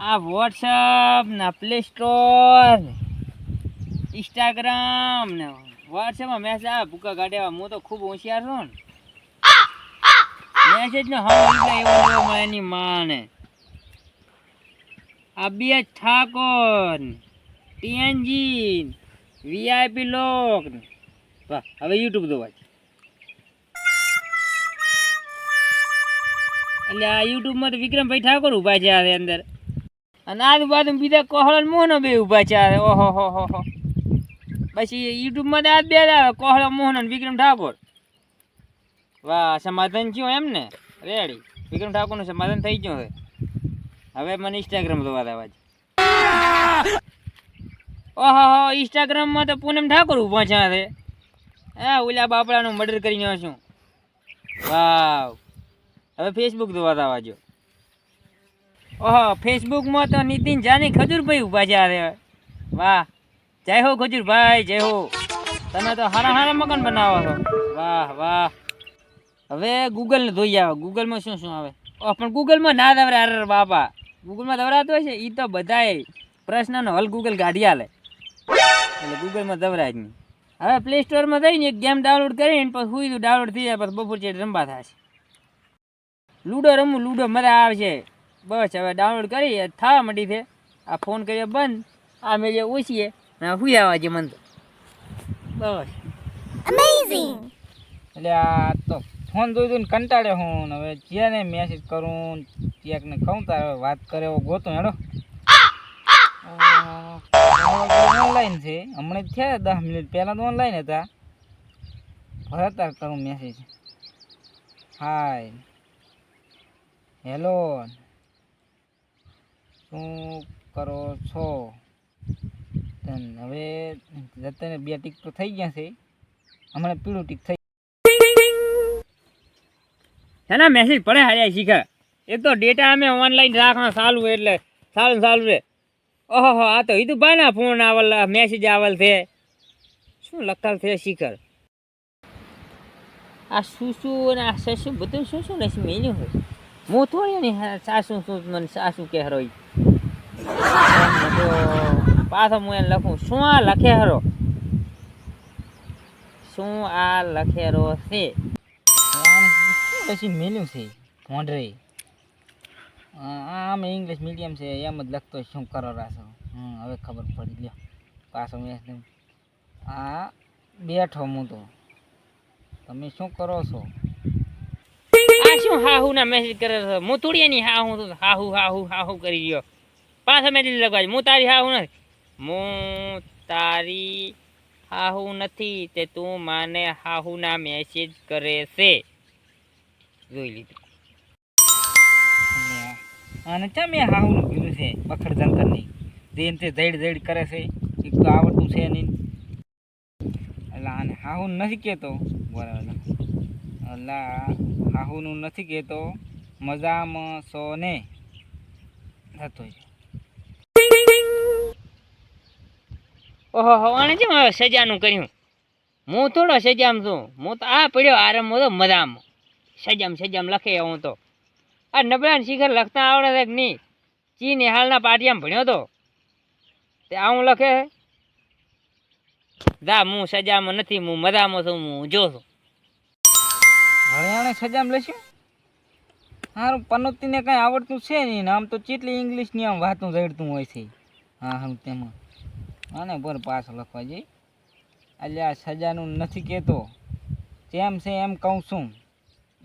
આ વોટ્સઅપ ને play store Instagram ને વોટ્સએપમાં મેસેજ આવે, ભૂકા કાઢ્યા હું તો ખૂબ હોશિયાર છું ને. મેસેજ ને હા એવો મળે એની માને. અબિયત ઠાકોર ટીએનજી વીઆઈપી લોક હવે યુટ્યુબ જોવા એટલે આ યુટ્યુબમાં તો વિક્રમભાઈ ઠાકોર ઊભા છે આ અંદર. અને આજુબાજુ બીજા કોહળ અને મોહનો બે ઊભા છે ઓહો, હો હો હો. પછી યુટ્યુબમાં આ બે આવે કોહળ મોહન અને વિક્રમ ઠાકોર. વાહ, સમાધાન થયું એમ ને? રેડી વિક્રમ ઠાકોરનું સમાધાન થઈ ગયું હવે. મને ઇન્સ્ટાગ્રામ જોવા દેવા છે. ઓહો, હો ઇન્સ્ટાગ્રામમાં તો પૂનમ ઠાકોર ઊભા છે હવે હા, ઓલા બાપડાનું મર્ડર કરીને છું વાવ. હવે ફેસબુક જોવા દેવા જો. ઓહો, ફેસબુકમાં તો નીતિન જાની ખજૂરભાઈ ઊભા છે અરે વાહ. જય હો ખજૂરભાઈ, જય હો. તમે તો હારા હારા મકાન બનાવો છો. વાહ વાહ. હવે ગૂગલ ધોઈ આવો. ગૂગલમાં શું શું આવે? ઓહ, પણ ગૂગલમાં ના દવરા અરે બાપા. ગૂગલમાં દવરાતું હોય છે એ તો બધાય પ્રશ્નનો હલ ગૂગલ કાઢી આલે એટલે ગૂગલમાં દવરાય જ નહીં. હવે પ્લે સ્ટોરમાં જઈને એક ગેમ ડાઉનલોડ કરીને પછી હુઈ ડાઉનલોડ થઈ જાય, પછી બપોર ચેટ રમવા છે. લૂડો રમવું લૂડો મજા આવશે બસ હવે ડાઉનલોડ કરી થવા માંડી છે. આ ફોન કરીએ બંધ. આ મેળે ઓછીએ ને હુઈ આવવા છે મન તો બસ એટલે આ તો ફોન જોઈ જોઈને કંટાળે હું હવે જ્યાંને મેસેજ કરું ક્યાંકને કહું તારે વાત કરે એવો ગોતો હેડો. ઓનલાઈન છે. હમણાં જ થયા દસ મિનિટ. પહેલાં તો ઓનલાઈન હતા. ભરતાર તાર કરું મેસેજ હાય હેલો શું કરો છો? હવે જતને બે ટીક તો થઈ ગયા છે. હમણાં પીળું ટીક થઈ એના મેસેજ પડે હાર્યા શીખા. એ તો ડેટા અમે ઓનલાઈન રાખવા સારું એટલે સારું સારું રે ઓહો આ તો ઈદુ ભાઈના ફોન આવલ મેસેજ આવલ છે. શું લખાલ છે શીખર? આ શું શું અને આ સસું બધું શું શું નથી મેલ્યું હોય હું થોડી ને સાસુ શું મને સાસુ કે હરો ઈ. તો પાછો હું એને લખું, શું આ લખે હરો શું આ લખેરો છે? પછી મેલ્યું છે? ભોંડરે આમ ઇંગ્લિશ મીડિયમ છે, એમ જ લખતો શું કરો રાસો હમ, હવે ખબર પડી, લ્યો. પાછો મેં આ બેઠો હું તો. તમે શું કરો છો? આ શું હાહુ ના મેસેજ કરે છે? હું થોડી એની હાહુ હાહુ હાહુ હાહુ કરી ગયો. પાછા મેસેજ લગાવ હું તારી હાહુ નથી. હું તારી હાહુ નથી તે તું માને હાહુના મેસેજ કરે છે. જોઈ લીધું. અને ચા મેં હાહુનું કીધું છે? બખડ જંતરની. દેન તે જઈડ જઈડ કરે છે. એક આવડતું છે નહીં. એટલે આને હાહુ નથી કહેતો. બરાબર એટલે હાહુનું નથી કહેતો. મજામાં સોને. થતો છે. ઓહો, હો, આને કેમ હવે સજાનું કર્યું? હું થોડો સજામ છું. હું તો આ પડ્યો આરામ તો મજામ. સજામ સજામ લખે હું તો. આ નબળાને શિખર લખતા આવડે છે કે નહીં? ચીને હાલના પાટિયામાં ભણ્યો તો. તે આવું લખે દા હું સજામાં નથી, હું મજામાં છું, હું જો છું. આણે સજામ લેશું હારું, પનોતીને કાંઈ આવડતું છે નહીં આમ તો ચેટલી ઇંગ્લિશની આમ વાતું જડતું હોય છે. હા હા તેમાં. આને પર પાસ લખવા જઈ. એટલે આ સજાનું નથી કહેતો જેમ છે એમ કહું છું.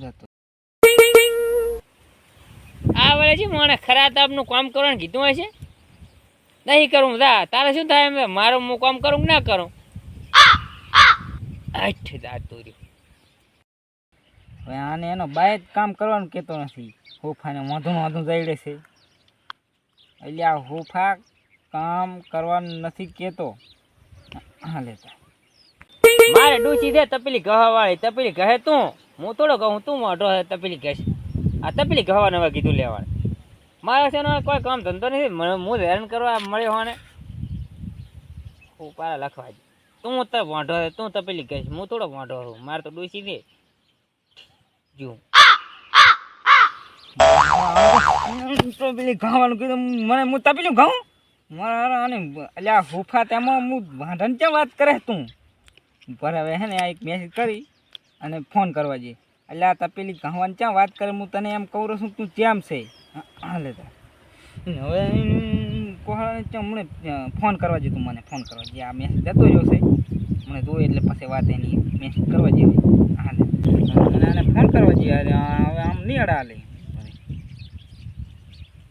જતો. આ વળે છે મને ખરા તાપનું કામ કરવાનું કીધું હોય છે? નહીં કરું દા તારે શું થાય એમ? મારું હું કામ કરું કે ના કરું? આઠ દાતું રહ્યું હવે આને એનો બાય જ કામ કરવાનું કહેતો નથી. હોફાને મોઢું મોઢું જઈડે છે. એટલે આ હોફા કામ કરવાનું નથી કહેતો હા, લેતા. મારે ડૂચી દે, તપેલી ગહવાળી તપેલી કહે તું. હું થોડો કહું તું મોઢો હે, તપેલી કહેશ આ તપેલી ગહવા નવા કીધું લેવાનું. મારે છે કોઈ કામ ધંધો નથી હું હેરાન કરવા મળ્યો હોને. હું પારા લખવા જ તું તો વાંઢો છે તું તપેલી કહેશ હું થોડો વાંઢો છું મારે તો ડૂચી દે. જો તપેલી પેલી ગાવાનું કીધું. મને હું તપેલું અને અલ્યા હુફા તેમાં હું વાંધન ક્યાં વાત કરે તું? પર હવે હે ને આ એક મેસેજ કરી અને ફોન કરવા જઈએ અલ્યા તપેલી ગાવાની ક્યાં વાત કરે હું તને એમ કહું છું તું કેમ છે? હા, હા હવે કોહળાને હમણે ફોન કરવા જઈએ તું મને ફોન કરવા જઈએ આ મેસેજ જતો રહ્યો છે. મને જોઈ એટલે પછી વાત એની મેસેજ કરવા જઈએ હા લે. આને ફોન કરવા જઈએ હવે આમ નહીં અડાલે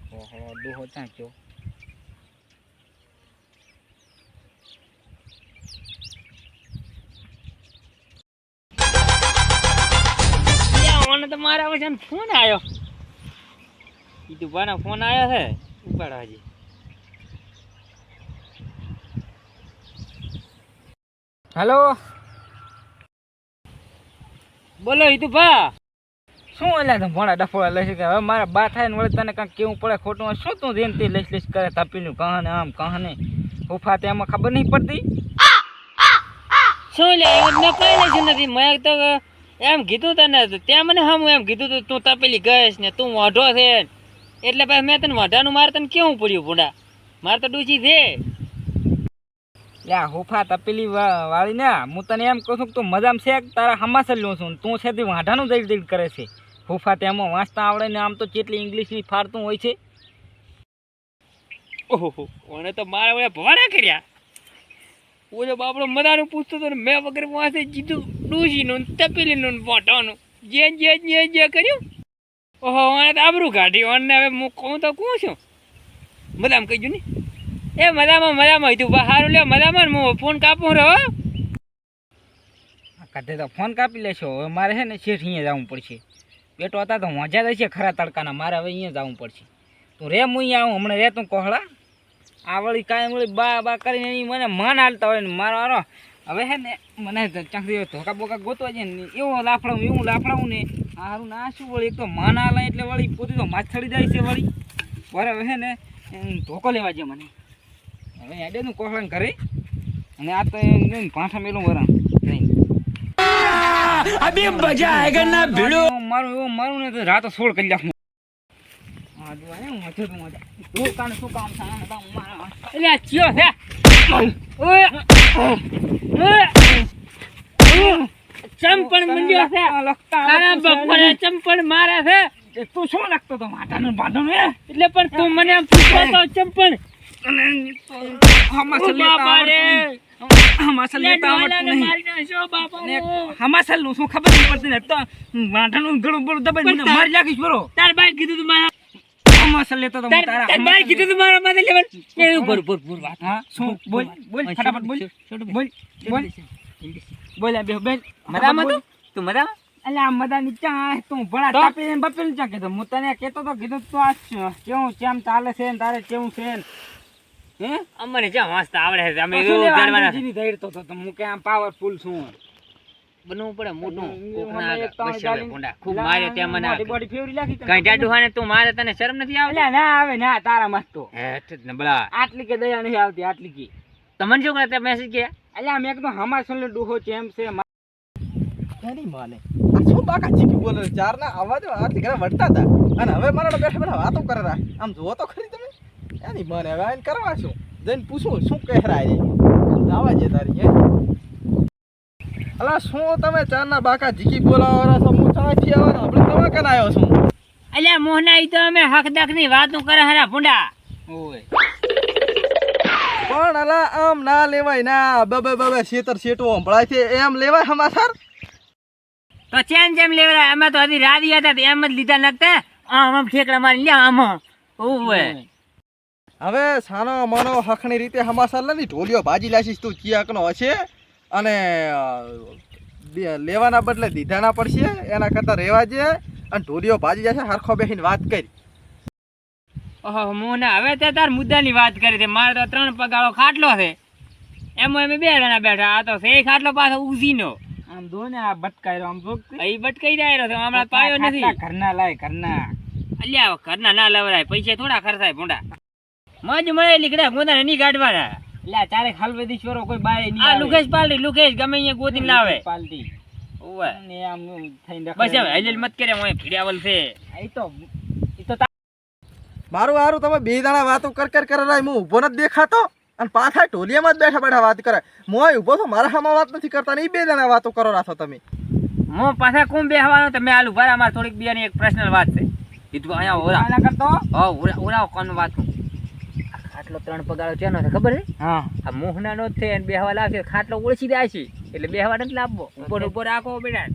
કોહળો ડોહો ત્યાં ગયો? લ્યા, તો મારા વજન ફોન આવ્યો. કીધું બાનો ફોન આવ્યો છે? ઉપાડવા હજી. હલો? બોલો હિતુ ભા શું એટલે તું ભણા ડફોડા લઈ શકે? હવે મારા બા થાય ને વળી તને કાંઈક કેવું પડે ખોટું શું તું જેમ તે લઈશ લઈશ કરે તાપીનું કહને આમ કહને? તે એમાં ખબર નહીં પડતી? શું લે એવું મેં કઈ લઈશું નથી. મેં તો એમ કીધું તને ત્યાં મને હમ એમ કીધું તું તું તપેલી ગઈશ ને તું વાઢો છે. એટલે પછી મેં તને વાઢાનું મારે તને કેવું પડ્યું ભૂંડા? મારે તો ડૂચી છે. યા હુફા તપેલી વાળી ને હું તને એમ કહું છું કે તું મજામાં છે તારા હમાસર લઉં છું તું છે તે વાંઢાનું દઈડ દઈડ કરે છે. હુફા તેમાં વાંચતા આવડે ને આમ તો કેટલી ઇંગ્લિશની ફાળતું હોય છે. ઓહો ઓને તો મારા વડે ભવાડા કર્યા. ઓલો બાપડો મજાનું પૂછતો હતો ને મેં વગર વાંચે જીધું ડૂસીનું તપેલીનું ને મોઢાનું જે જે જે જે કર્યું. ઓહો મને તો આબરું કાઢ્યું અને હવે હું કહું તો કહું છું. મજામ કહીજું ને? એ મજામાં મજામાં. હતું સારું લે, મજામાં ને હું ફોન કાપું રહો. કાઢે તો ફોન કાપી લેશો. હવે મારે છે ને શેઠ અહીંયા જવું પડશે. બેટો હતા તો મજા છે ખરા તડકાના. મારે હવે અહીંયા જવું પડશે. તું રે, હું અહીંયા આવું. હમણાં રે તું કોહળા. આ વળી કાંઈ વળી બા બા કરીને મને માન હાલતા હોય ને મારો હવે હે ને મને ચાકરી ધોકા બોકા ગોતવા જાય ને એવું લાફડાવું એવું લાફડાવું ને આ હારું ના શું વળી એક તો માના હાલે એટલે વળી પોતે તો માછડી જાય છે વળી. બરાબર હે ને ધોકો લેવા છે મને. હવે હેડે નું કોહળાને ઘરે. અને આ તો પાછા મેલું વરણ નહીં મજા આયેગા ના મારું મારું એવું મારું ને તો રાતો સોળ તું કાને શું કામ મારા એટલે ચિયો છે ચંપણ મંડ્યો છે. તારા બપોરે ચંપણ મારે છે. તું શું લખતો તો માટાનું બાંધણ હે એટલે પણ તું મને પૂછતો તો ચંપણ. શું બોલ. બોલ ફટાફટ બોલ. બોલ બોલ. બોલ આ બે બેન મજામાં તું? તું મજામાં એટલે આ મદાની નીચા તું ભણા? તાપી ને બપેલ ચા કીધું. હું તને કહેતો તો કીધું તું આ કેવું કેમ ચાલે છે ને તારે કેવું છે ને? હે? અમને જ્યાં વાંચતા આવડે છે. અમે એવું જાણવાના જીની ધૈરતો તો હું કે આમ પાવરફુલ છું. બનવું પડે મોટું. કોકના. ખૂબ મારે ત્યાં મને બોડી ફેવરી લાગી કઈ ડાડુ હાને તું મારે તને શરમ નથી આવતી? ના આવે ના તારા મસ્તો હે હેઠ ને બળા. આટલી કે દયા નહીં આવતી આટલી કે. તમને શું કરે મેસેજ કે આ મેં કીધું હમા સોલે ડૂહો ચેમ છે એની માને. શું બાકા ચીકી બોલે છે? ચારના અવાજો આ દીકરા વળતા હતા. અને હવે મારા બેઠા બેઠા વાતો કરે રા આમ જુઓ તો ખરી તમે. એની માને હવે આને કરવા છું જઈને પૂછું શું કહેરાય છે આવા જે તારી હે? અલા શું તમે ચારના બાકા જીકી બોલાવાના છો? હું ચાથી આવવાનો? આપણે તમે કન આવ્યો છું. અલ્યા મોહના ઈ તો અમે હક દકની વાતો કરે હરા ભૂંડા. ઓય. પણ અલા આમ ના લેવાય ના. બબે બબે શેતર શેટવો સંભળાય છે. એમ લેવાય હમાસર? તો ચેન જેમ લેવરા અમે તો હજી રાધી હતા એમ જ લીધા નાખતા આમ આમ ઠેકડા મારી લ્યા આમ. ઓવે હવે સાનો મનો હખણી રીતે હમાસર લે ઢોલિયો ભાજી લાશીશ તું ચિયાકનો હશે અને લેવાના બદલે દીધાના પડશે. એના કરતાં રહેવા જે અને ઢોલિયો ભાજી જશે હરખો બેસીને વાત કરી. ઓહો મોહના હવે તે તાર મુદ્દાની વાત કરી છે. મારે તો ત્રણ પગાળો ખાટલો છે. એમાં અમે બે જણા બેઠા. આ તો છે ખાટલો પાછો ઉઝીનો આમ જો ને આ બટકાયરો આમ જો. અહીં બટકાઈ જાય રહ્યો છે હમણાં પાયો નથી. ઘરના લાય ઘરના. અલ્યા ઘરના ના લવરાય પૈસા થોડા ખર્ચાય ભૂંડા. મજ મળે લીકડા ગોદાને નહીં કાઢવાના. ચારે ખાલ ચારે છોરો કોઈ બાય નહીં આ. લુકેશ પાલટી લુકેશ ગમે અહીંયા ગોદી લાવે. પાલટી ઓવે ને આમ થઈને બસ હવે. હલેલ મત કરે હું ભીડાવલ છે. આ તો મારું હારું તમે બે દાણા વાતો કર કર કરે હું ઊભો નથી દેખાતો. અને પાછા ટોલિયામાં જ બેઠા બેઠા વાત કરે. મોય ઊભો છો મારા સામે વાત નથી કરતા ને એ બે દાણા વાતો કરો રાખો તમે. હું પાછા કોણ બેહવાનો? તમે આલુ ભાઈ અમારે થોડીક બીજાની એક પર્સનલ વાત છે. કીધું અહીંયા ઓરા કરતો? હા ઓરા ઓરા કોણ વાત ખાટલો ત્રણ પગારો છે છે ખબર છે? હા. આ મોહના નો જ છે અને બેહવા લાગશે ખાટલો ઓળખી જાય છે. એટલે બેહવા નથી લાવવો. ઉપર ઉપર રાખો બેટા.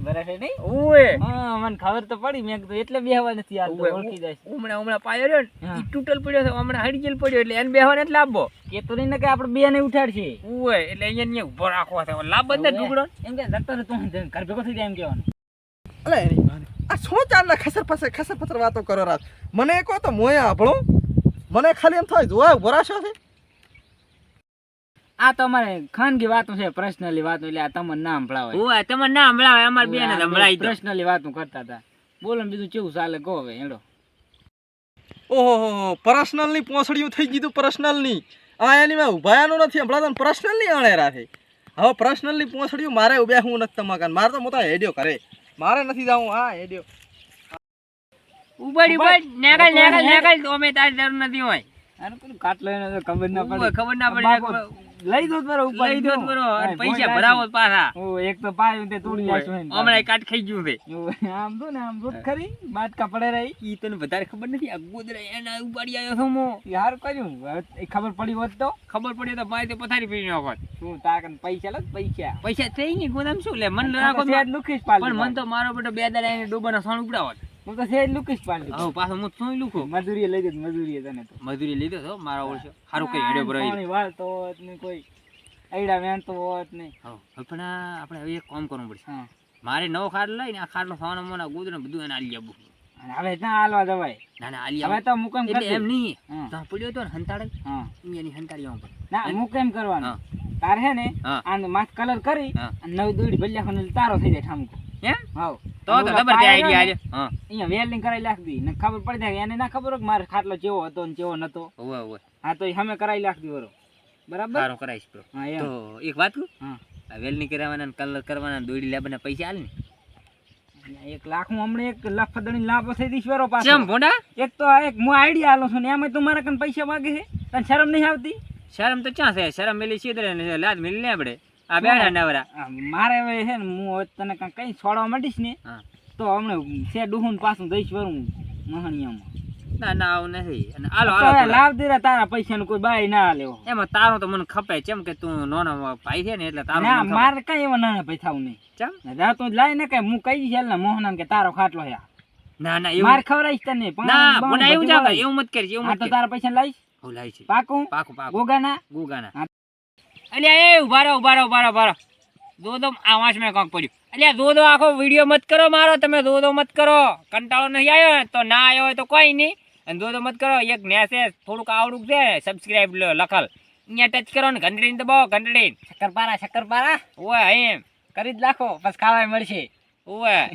બીજી ભરાશે નહીં? ઓએ હા મને ખબર તો પડી મેં કીધું એટલે બેહવા નથી આ ઓળખી જાય હમણાં હમણાં પાયો રહ્યો ને ઈ તૂટલ પડ્યો છે હમણાં હડીજેલ પડ્યો એટલે એને બેહવાને જ લાવવો કે તો નહીં ને કે આપણે બે ને ઉઠાડશે? ઓએ એટલે અહીંયા ને ઊભો રાખવા છે લાભ બંધ ટુકડો એમ કે જતો તું ઘર ભેગો થઈ જાય એમ કહેવાનું. અલે એની આ શું ચાલના ખસર પસર ખસર પસર વાતો કરો રાત. મને કહો તો મોય આપણો મને ખાલી એમ થાય જોવા ઊભો રાશો છે? આ તો અમારે ખાનગી વાતો છે પર્સનલી વાતો એટલે આ તમને ના સંભળાવે ઓએ તમને ના સંભળાવે અમાર બેન હમણાં પર્સનલી વાતો કરતા હતા. બોલો બીજું કેવું ચાલે કહો હવે હેલો ઓહો પર્સનલની પોસડીયું થઈ ગયું પર્સનલની આ એની મેં ઉભાયાનું નથી હમણાં તો પર્સનલની અણેરા છે હવે પર્સનલની પોસડીયું મારે ઉભ્યા હું નથી તમાકાન મારે તો મોટા હેડ્યો કરે. મારે નથી જાવું હા હેડ્યો. ઉબડ ઉબડ નેગલ નેગલ નેગલ તો અમે તાર જરૂર નથી હોય. આનું પેલું કાટલો એને ખબર ના પડે? ખબર ના પડે લઈ દો બરો ઉપર લઈ દો બરો અને પૈસા ભરાવો પાછા. ઓ એક તો પાયું તે તોડી એને. હમણાં કાટ ખાઈ ગયું છે. આમ તો ને આમ તો ખરી. બાત પડે રહી. ઈ તને વધારે ખબર નથી આ ગોદરા એના ઉપાડી આવ્યો છું મો. યાર કર્યું. એ ખબર પડી હોત તો? ખબર પડી તો માય તો પથારી પડી હોત શું તાર કન પૈસા લે પૈસા? પૈસા થઈ નહીં ગોદામ શું? લે મન રાખો પણ મન તો મારો બેટો બે દાડા એને ડોબાનો સણ ઉપડાવત. હું તો સેજ લુકીશ પાડી હા પાછો હું શું લુખું. મજૂરી લઈ દે મજૂરી તને તો. મજૂરી લીધો તો? મારા ઓળશો સારું કઈ હેડ્યો ભરાઈ પાણી વાળતો હોત ને કોઈ આઈડા વેણતો હોત નહીં હા પણ આપણે હવે એક કામ કરવું પડશે. મારે નવો ખાડ લઈને આ ખાટલો સોના મોના ગોદરા બધું એને આલી આપવું હવે ના હાલવા જવાય. ના ના આલી હવે તો મુકમ કરી એમ નહીં. તો પડ્યો તો હંતાડે. હા. એની હંતાડી આવું ના મુકેમ કરવાનો. તારે હે ને આ માથ કલર કરી. અને નવી દોડી ભલ્યા ખાને તારો થઈ જાય ઠામકો. એમ હા તો તો ખબર છે આઈડિયા આજે. હા. અહીંયા વેલ્ડિંગ કરાવી નાખી ને ખબર પડી જાય એને ના ખબર હોય કે મારે ખાટલો કેવો હતો ને કેવો નતો. ઓવે ઓવે. હા તો અમે કરાવી નાખી વરો. બરાબર? સારું કરાવીશ. તો. એક વાત કહું? હા. વેલ્ડિંગ કરાવવાના કલર કરવાના દોડી લેવાના પૈસા હાલ ને? એક લાખ હું હમણાં એક લાખ ફદણી લાભ થઈ દઈશ વેરો પાછો. ચમ ભોંડા? એક તો એક હું આઈડિયા આલો છું ને એમાં તું મારા કન પૈસા માગે છે. તને શરમ નહીં આવતી? શરમ તો ક્યાં છે? શરમ મેલી છે લાદ લાજ મેલી ને આપણે આ બેડા નવરા મારે હવે છે ને હું હવે તને કાંઈ છોડવા માંડીશ ને તો હમણાં છે ડુહું પાછું જઈશ વરું મહણિયામાં. ના ના આવું નથી. અને આલો આલો લાભ દેરા તારા પૈસાનું કોઈ બાય ના લેવો એમાં તારો તો મને ખપે ચમ કે તું નાનો ભાઈ છે ને એટલે તારો ના મારે કઈ એવા નાના ભાઈ થાવું નહીં. ચમ? જા તું લાય ને કે હું કઈ છે ને મોહનામ કે તારો ખાટલો હે. ના ના એવું માર ખવડાવીશ તને ના મને એવું જાવ એવું મત કરજે એવું મત તારા પૈસા લાવીશ? હું લાવી છે. પાકું? પાકું પાકું. ગોગાના? ગુગાના. અલ્યા એ ઊભા રહો ઊભા રહો ઊભા રહો ઊભા રહો. દોદો આ વાંચ મેં કોક પડ્યું. અલ્યા દોદો આખો વીડિયો મત કરો મારો તમે દોદો મત કરો. કંટાળો નહીં આવ્યો તો ના આવ્યો હોય તો કોઈ નહીં. અને દોદો મત કરો એક મેસેજ થોડુંક આવડું છે સબસ્ક્રાઇબ લખલ. અહીંયા ટચ કરો ને ઘંટડી દબાવો ઘંટડી. શક્કરપારા શક્કરપારા. ઓય એમ. કરી જ નાખો બસ ખાવા મળશે. ઓય.